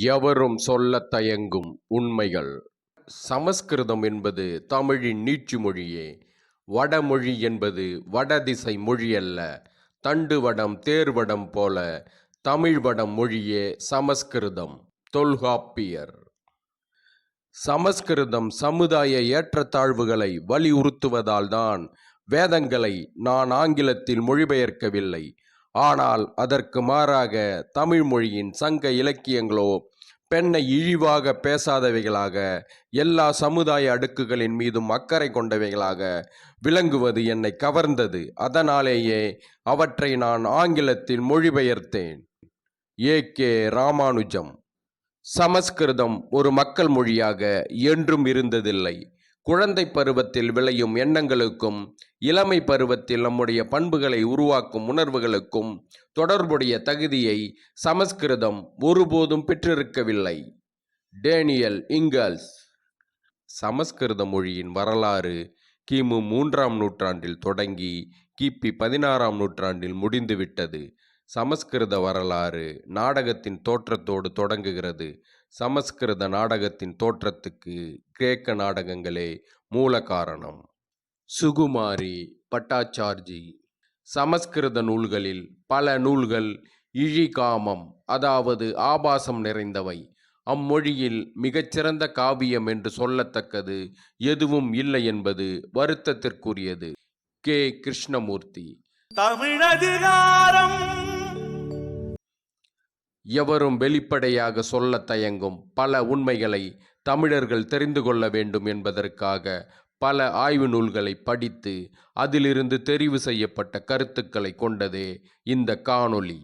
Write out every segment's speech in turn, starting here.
எவரும் சொல்லத் தயங்கும் உண்மைகள். சமஸ்கிருதம் என்பது தமிழின் நீட்சி மொழியே. வடமொழி என்பது வடதிசை மொழியல்ல. தண்டுவடம் தேர்வடம் போல தமிழ் வடம் மொழியே சமஸ்கிருதம். தொல்காப்பியர். சமஸ்கிருதம் சமுதாய ஏற்றத்தாழ்வுகளை வலியுறுத்துவதால்தான் வேதங்களை நான் ஆங்கிலத்தில் மொழிபெயர்க்கவில்லை. ஆனால் அதற்கு மாறாக தமிழ் மொழியின் சங்க இலக்கியங்களோ பெண்ணை இழிவாக பேசாதவைகளாக எல்லா சமுதாய அடுக்குகளின் மீதும் அக்கறை கொண்டவைகளாக விளங்குவது என்னை கவர்ந்தது. அதனாலேயே அவற்றை நான் ஆங்கிலத்தில் மொழிபெயர்த்தேன். ஏ. கே. ராமானுஜம். சமஸ்கிருதம் ஒரு மக்கள் மொழியாக என்றும் இருந்ததில்லை. குழந்தை பருவத்தில் விளையும் எண்ணங்களுக்கும் இளமை பருவத்தில் நம்முடைய பண்புகளை உருவாக்கும் உணர்வுகளுக்கும் தொடர்புடைய தகுதியை சமஸ்கிருதம் ஒருபோதும் பெற்றிருக்கவில்லை. Daniel Ingalls. சமஸ்கிருத மொழியின் வரலாறு கிமு மூன்றாம் நூற்றாண்டில் தொடங்கி கிபி பதினாறாம் நூற்றாண்டில் முடிந்துவிட்டது. சமஸ்கிருத வரலாறு நாடகத்தின் தோற்றத்தோடு தொடங்குகிறது. சமஸ்கிருத நாடகத்தின் தோற்றத்துக்கு கிரேக்க நாடகங்களே மூல காரணம். சுகுமாரி பட்டாச்சார்ஜி. சமஸ்கிருத நூல்களில் பல நூல்கள் இழிகாமம் அதாவது ஆபாசம் நிறைந்தவை. அம்மொழியில் மிகச்சிறந்த காவியம் என்று சொல்லத்தக்கது எதுவும் இல்லை என்பது வருத்தத்திற்குரியது. கே. கிருஷ்ணமூர்த்தி. தமிழதிகாரம் எவரும் வெளிப்படையாக சொல்ல தயங்கும் பல உண்மைகளை தமிழர்கள் தெரிந்து கொள்ள வேண்டும் என்பதற்காக பல ஆய்வு நூல்களை படித்து அதிலிருந்து தெரிவு செய்யப்பட்ட கருத்துக்களை கொண்டதே இந்த காணொளி.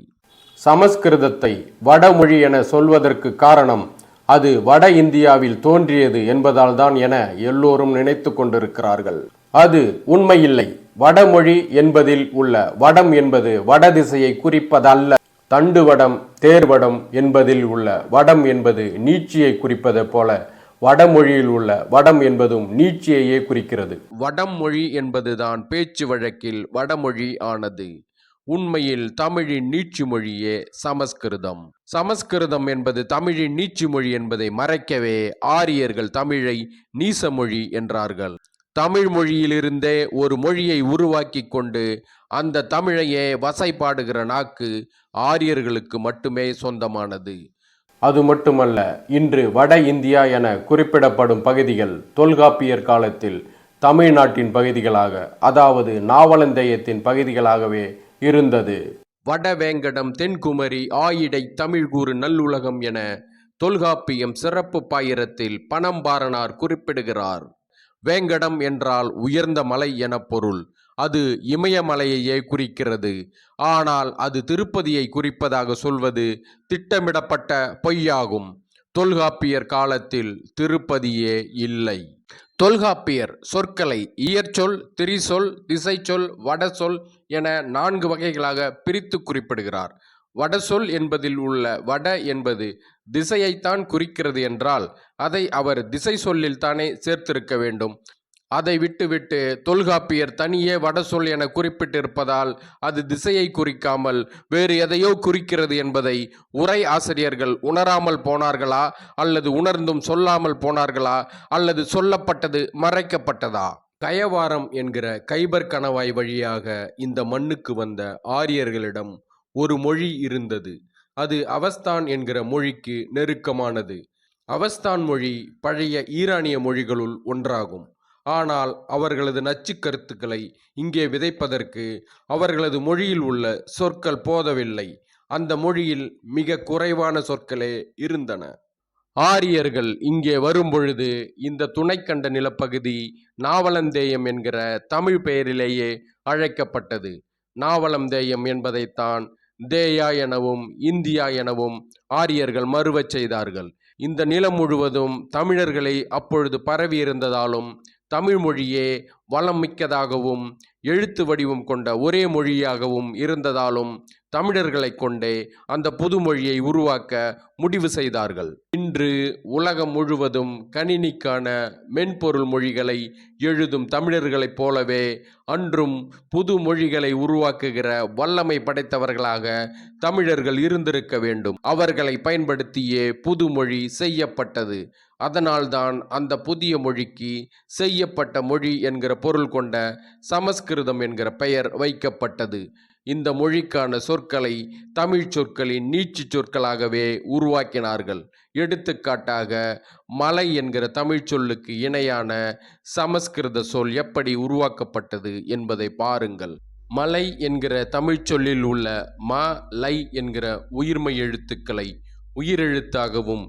சமஸ்கிருதத்தை வடமொழி என சொல்வதற்கு காரணம் அது வட இந்தியாவில் தோன்றியது என்பதால்தான் என எல்லோரும் நினைத்து கொண்டிருக்கிறார்கள். அது உண்மையில்லை. வடமொழி என்பதில் உள்ள வடம் என்பது வடதிசையை குறிப்பதல்ல. தண்டுவடம் தேர்வடம் என்பதில் உள்ள வடம் என்பது நீட்சியை குறிப்பது போல வடமொழியில் உள்ள வடம் என்பதும் நீட்சியையே குறிக்கிறது. வடமொழி என்பதுதான் பேச்சு வழக்கில் வடமொழி ஆனது. உண்மையில் தமிழின் நீட்சி மொழியே சமஸ்கிருதம். சமஸ்கிருதம் என்பது தமிழின் நீட்சி மொழி என்பதை மறைக்கவே ஆரியர்கள் தமிழை நீசமொழி என்றார்கள். தமிழ் மொழியிலிருந்தே ஒரு மொழியை உருவாக்கி கொண்டு அந்த தமிழையே வசைபாடுகிற நாக்கு ஆரியர்களுக்கு மட்டுமே சொந்தமானது. அது மட்டுமல்ல இன்று வட இந்தியா என குறிப்பிடப்படும் பகுதிகள் தொல்காப்பியர் காலத்தில் தமிழ்நாட்டின் பகுதிகளாக அதாவது நாவலந்தேயத்தின் பகுதிகளாகவே இருந்தது. வடவேங்கடம் தென்குமரி ஆயிடை தமிழ்கூறு நல்லுலகம் என தொல்காப்பியம் சிறப்பு பாயிரத்தில் பணம்பாரனார் குறிப்பிடுகிறார். வேங்கடம் என்றால் உயர்ந்த மலை என பொருள். அது இமயமலையையே குறிக்கிறது. ஆனால் அது திருப்பதியை குறிப்பதாக சொல்வது திட்டமிடப்பட்ட பொய்யாகும். தொல்காப்பியர் காலத்தில் திருப்பதியே இல்லை. தொல்காப்பியர் சொற்களை இயற்சொல் திரிசொல் திசைச்சொல் வடசொல் என நான்கு வகைகளாக பிரித்து குறிப்பிடுகிறார். வடசொல் என்பதில் உள்ள வட என்பது திசையைத்தான் குறிக்கிறது என்றால் அதை அவர் திசை சொல்லில் தானே சேர்த்திருக்க வேண்டும். அதை விட்டுவிட்டு தொல்காப்பியர் தனியே வடசொல் என குறிப்பிட்டிருப்பதால் அது திசையை குறிக்காமல் வேறு எதையோ குறிக்கிறது என்பதை உரை ஆசிரியர்கள் உணராமல் போனார்களா? அல்லது உணர்ந்தும் சொல்லாமல் போனார்களா? அல்லது சொல்லப்பட்டது மறைக்கப்பட்டதா? கயவாரம் என்கிற கைபர் கணவாய் வழியாக இந்த மண்ணுக்கு வந்த ஆரியர்களிடம் ஒரு மொழி இருந்தது. அது அவஸ்தான் என்கிற மொழிக்கு நெருக்கமானது. அவஸ்தான் மொழி பழைய ஈரானிய மொழிகளுள் ஒன்றாகும். ஆனால் அவர்களது நச்சு கருத்துக்களை இங்கே விதைப்பதற்கு அவர்களது மொழியில் உள்ள சொற்கள் போதவில்லை. அந்த மொழியில் மிக குறைவான சொற்களே இருந்தன. ஆரியர்கள் இங்கே வரும்பொழுது இந்த துணைக்கண்ட நிலப்பகுதி நாவலந்தேயம் என்கிற தமிழ் பெயரிலேயே அழைக்கப்பட்டது. நாவலந்தேயம் என்பதைத்தான் தேயா எனவும் இந்தியா எனவும் ஆரியர்கள் மறுவச் செய்தார்கள். இந்த நிலம் முழுவதும் தமிழர்களை அப்பொழுது பரவியிருந்ததாலும் தமிழ் மொழியே வளம் மிக்கதாகவும் எழுத்து வடிவம் கொண்ட ஒரே மொழியாகவும் இருந்ததாலும் தமிழர்களைக் கொண்டே அந்த புதுமொழியை உருவாக்க முடிவு செய்தார்கள். இன்று உலகம் முழுவதும் கணினிக்கான மென்பொருள் மொழிகளை எழுதும் தமிழர்களைப் போலவே அன்றும் புது மொழிகளை உருவாக்குகிற வல்லமை படைத்தவர்களாக தமிழர்கள் இருந்திருக்க வேண்டும். அவர்களை பயன்படுத்தியே புது மொழி செய்யப்பட்டது. அதனால்தான் அந்த புதிய மொழிக்கு செய்யப்பட்ட மொழி என்கிற பொருள் கொண்ட சமஸ்கிருதம் என்கிற பெயர் வைக்கப்பட்டது. இந்த மொழிக்கான சொற்களை தமிழ் சொற்களின் நீட்சி சொற்களாகவே உருவாக்கினார்கள். எடுத்துக்காட்டாக மலை என்கிற தமிழ் சொல்லுக்கு இணையான சமஸ்கிருத சொல் எப்படி உருவாக்கப்பட்டது என்பதை பாருங்கள். மலை என்கிற தமிழ் சொல்லில் உள்ள ம லை என்கிற உயிர்மை எழுத்துக்களை உயிரெழுத்தாகவும்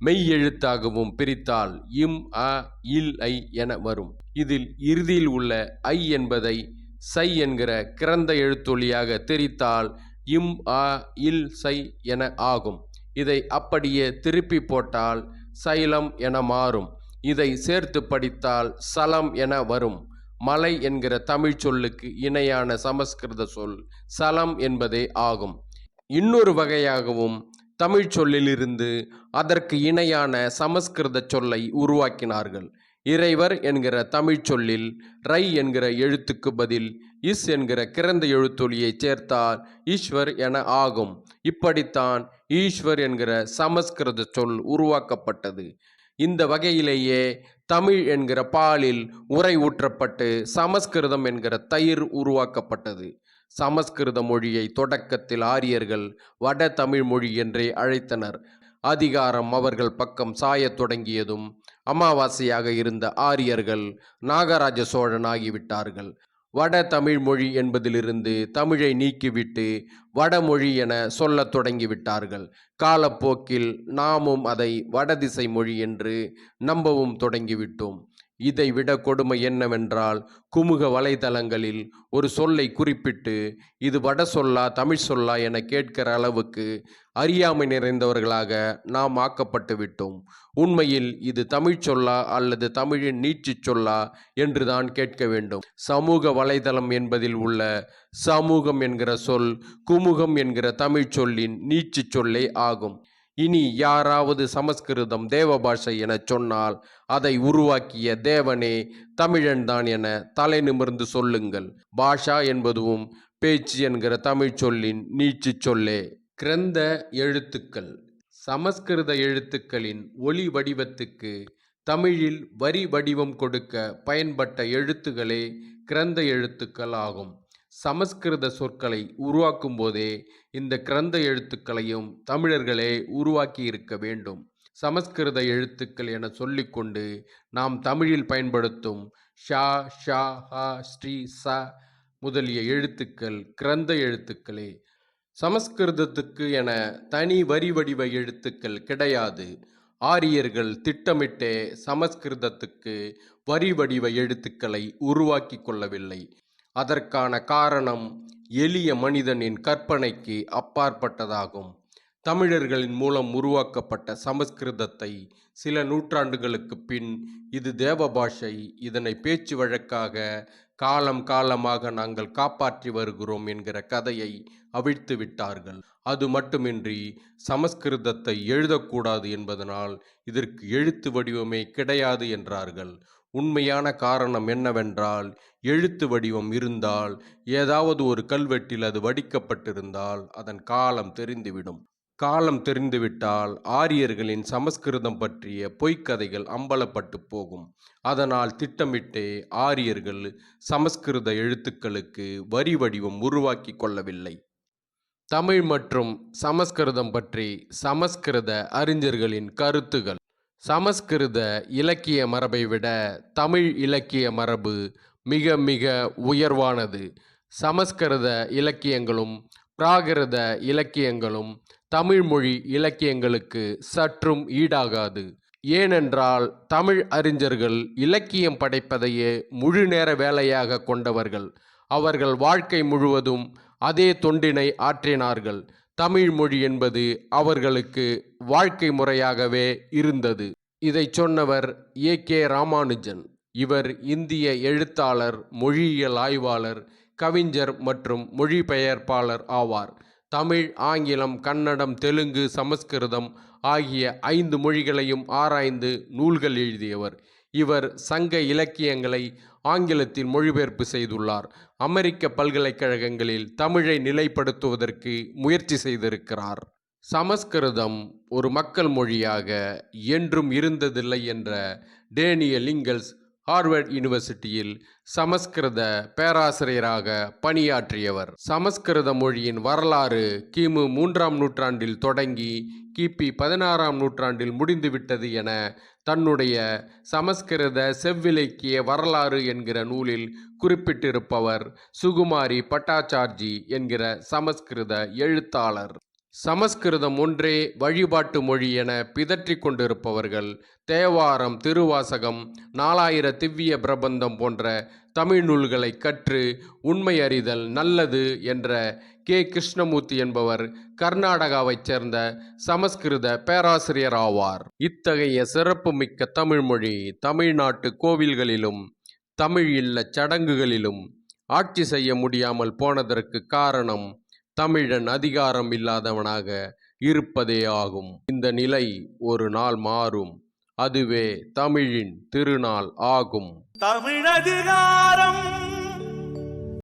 மெய் எழுத்தாகவும் பிரித்தால் இம் அ இல் ஐ என வரும். இதில் இறுதியில் உள்ள ஐ என்பதை சை என்கிற கிறந்த எழுத்தொலியாக தெரித்தால் இம் ஆ இல் சை என ஆகும். இதை அப்படியே திருப்பி போட்டால் சைலம் என மாறும். இதை சேர்த்து படித்தால் சலம் என வரும். மலை என்கிற தமிழ் சொல்லுக்கு இணையான சமஸ்கிருத சொல் சலம் என்பதே ஆகும். இன்னொரு வகையாகவும் தமிழ் சொல்லிலிருந்து அதற்கு இணையான சமஸ்கிருத சொல்லை உருவாக்கினார்கள். இறைவர் என்கிற தமிழ்ச் சொல்லில் ரை என்கிற எழுத்துக்கு பதில் இஸ் என்கிற கிறந்த எழுத்தொலியை சேர்த்தால் ஈஸ்வர் என ஆகும். இப்படித்தான் ஈஸ்வர் என்கிற சமஸ்கிருத சொல் உருவாக்கப்பட்டது. இந்த வகையிலேயே தமிழ் என்கிற பாலில் உரை ஊற்றப்பட்டு சமஸ்கிருதம் என்கிற தயிர் உருவாக்கப்பட்டது. சமஸ்கிருத மொழியை தொடக்கத்தில் ஆரியர்கள் வட தமிழ் மொழி என்றே அழைத்தனர். அதிகாரம் அவர்கள் பக்கம் சாயத் தொடங்கியதும் அமாவாசையாக இருந்த ஆரியர்கள் நாகராஜ சோழன் ஆகிவிட்டார்கள் வட தமிழ் மொழி என்பதிலிருந்து தமிழை நீக்கிவிட்டு வடமொழி என சொல்லத் தொடங்கிவிட்டார்கள். காலப்போக்கில் நாமும் அதை வடதிசை மொழி என்று நம்பவும் தொடங்கிவிட்டோம். இதைவிட கொடுமை என்னவென்றால் குமுக வலைதளங்களில் ஒரு சொல்லை குறிப்பிட்டு இது வட சொல்லா தமிழ் சொல்லா என கேட்கிற அளவுக்கு அறியாமை நிறைந்தவர்களாக நாம் ஆக்கப்பட்டு விட்டோம். உண்மையில் இது தமிழ் சொல்லா அல்லது தமிழின் நீச்சு சொல்லா என்றுதான் கேட்க வேண்டும். சமூக வலைதளம் என்பதில் உள்ள சமூகம் என்கிற சொல் குமுகம் என்கிற தமிழ் சொல்லின் நீச்சு சொல்லே ஆகும். இனி யாராவது சமஸ்கிருதம் தேவபாஷை எனச் சொன்னால் அதை உருவாக்கிய தேவனே தமிழன்தான் என தலை நிமிர்ந்து சொல்லுங்கள். பாஷா என்பதுவும் பேச்சு என்கிற தமிழ் சொல்லின் நீட்சிச் சொல்லே. கிரந்த எழுத்துக்கள். சமஸ்கிருத எழுத்துக்களின் ஒளி வடிவத்துக்கு தமிழில் வரி வடிவம் கொடுக்க பயன்பட்ட எழுத்துகளே கிரந்த எழுத்துக்கள் ஆகும் சமஸ்கிருத சொற்களை உருவாக்கும் போதே இந்த கிரந்த எழுத்துக்களையும் தமிழர்களே உருவாக்கி இருக்க வேண்டும். சமஸ்கிருத எழுத்துக்கள் என சொல்லிக்கொண்டு நாம் தமிழில் பயன்படுத்தும் ஷா ஷா ஹா ஸ்ரீ ச முதலிய எழுத்துக்கள் கிரந்த எழுத்துக்களே. சமஸ்கிருதத்துக்கு என தனி வரி வடிவ எழுத்துக்கள் கிடையாது. ஆரியர்கள் திட்டமிட்டே சமஸ்கிருதத்துக்கு வரி வடிவ எழுத்துக்களை உருவாக்கி கொள்ளவில்லை. அதற்கான காரணம் எளிய மனிதனின் கற்பனைக்கு அப்பாற்பட்டதாகும். தமிழர்களின் மூலம் உருவாக்கப்பட்ட சமஸ்கிருதத்தை சில நூற்றாண்டுகளுக்கு பின் இது தேவபாஷை இதனை பேச்சு வழக்காக காலம் காலமாக நாங்கள் காப்பாற்றி வருகிறோம் என்கிற கதையை அவிழ்த்து விட்டார்கள். அது மட்டுமின்றி சமஸ்கிருதத்தை எழுதக்கூடாது என்பதனால் இதற்கு எழுத்து வடிவமே கிடையாது என்றார்கள். உண்மையான காரணம் என்னவென்றால் எழுத்து வடிவம் இருந்தால் ஏதாவது ஒரு கல்வெட்டில் அது வடிக்கப்பட்டிருந்தால் அதன் காலம் தெரிந்துவிடும். காலம் தெரிந்துவிட்டால் ஆரியர்களின் சமஸ்கிருதம் பற்றிய பொய்க்கதைகள் அம்பலப்பட்டு போகும். அதனால் திட்டமிட்டே ஆரியர்கள் சமஸ்கிருத எழுத்துக்களுக்கு வரி வடிவம் உருவாக்கி கொள்ளவில்லை. தமிழ் மற்றும் சமஸ்கிருதம் பற்றி சமஸ்கிருத அறிஞர்களின் கருத்துகள். சமஸ்கிருத இலக்கிய மரபை விட தமிழ் இலக்கிய மரபு மிக மிக உயர்வானது. சமஸ்கிருத இலக்கியங்களும் பிராகிருத இலக்கியங்களும் தமிழ்மொழி இலக்கியங்களுக்கு சற்றும் ஈடாகாது. ஏனென்றால் தமிழ் அறிஞர்கள் இலக்கியம் படைப்பதையே முழு நேர வேலையாக கொண்டவர்கள். அவர்கள் வாழ்க்கை முழுவதும் அதே தொண்டினை ஆற்றினார்கள். தமிழ் மொழி என்பது அவர்களுக்கு வாழ்க்கை முறையாகவே இருந்தது. இதை சொன்னவர் ஏ கே ராமானுஜன். இவர் இந்திய எழுத்தாளர் மொழியியல் ஆய்வாளர் கவிஞர் மற்றும் மொழிபெயர்ப்பாளர் ஆவார். தமிழ் ஆங்கிலம் கன்னடம் தெலுங்கு சமஸ்கிருதம் ஆகிய ஐந்து மொழிகளையும் ஆராய்ந்து நூல்கள் எழுதியவர். இவர் சங்க இலக்கியங்களை ஆங்கிலத்தில் மொழிபெயர்ப்பு செய்துள்ளார். அமெரிக்க பல்கலைக்கழகங்களில் தமிழை நிலைப்படுத்துவதற்கு முயற்சி செய்திருக்கிறார். சமஸ்கிருதம் ஒரு மக்கள் மொழியாக என்றும் இருந்ததில்லை என்ற டேனியல் இங்கல்ஸ் ஹார்வர்ட் யூனிவர்சிட்டியில் சமஸ்கிருத பேராசிரியராக பணியாற்றியவர். சமஸ்கிருத மொழியின் வரலாறு கிமு மூன்றாம் நூற்றாண்டில் தொடங்கி கிபி பதினாறாம் நூற்றாண்டில் முடிந்துவிட்டது என தன்னுடைய சமஸ்கிருத செவ்விலக்கிய வரலாறு என்கிற நூலில் குறிப்பிட்டிருப்பவர் சுகுமாரி பட்டாச்சார்ஜி என்கிற சமஸ்கிருத எழுத்தாளர். சமஸ்கிருதம் ஒன்றே வழிபாட்டு மொழி என பிதற்றிக் கொண்டிருப்பவர்கள் தேவாரம் திருவாசகம் நாலாயிர திவ்ய பிரபந்தம் போன்ற தமிழ் நூல்களை கற்று உண்மை அறிதல் நல்லது என்ற கே. கிருஷ்ணமூர்த்தி என்பவர் கர்நாடகாவைச் சேர்ந்த சமஸ்கிருத பேராசிரியர் ஆவார். இத்தகைய சிறப்புமிக்க தமிழ்மொழி தமிழ்நாட்டு கோவில்களிலும் தமிழ் இல்ல சடங்குகளிலும் ஆட்சி செய்ய முடியாமல் போனதற்கு காரணம் தமிழன் அதிகாரம் இல்லாதவனாக இருப்பதே ஆகும். இந்த நிலை ஒரு நாள் மாறும். அதுவே தமிழின் திருநாள் ஆகும். தமிழதிகாரம்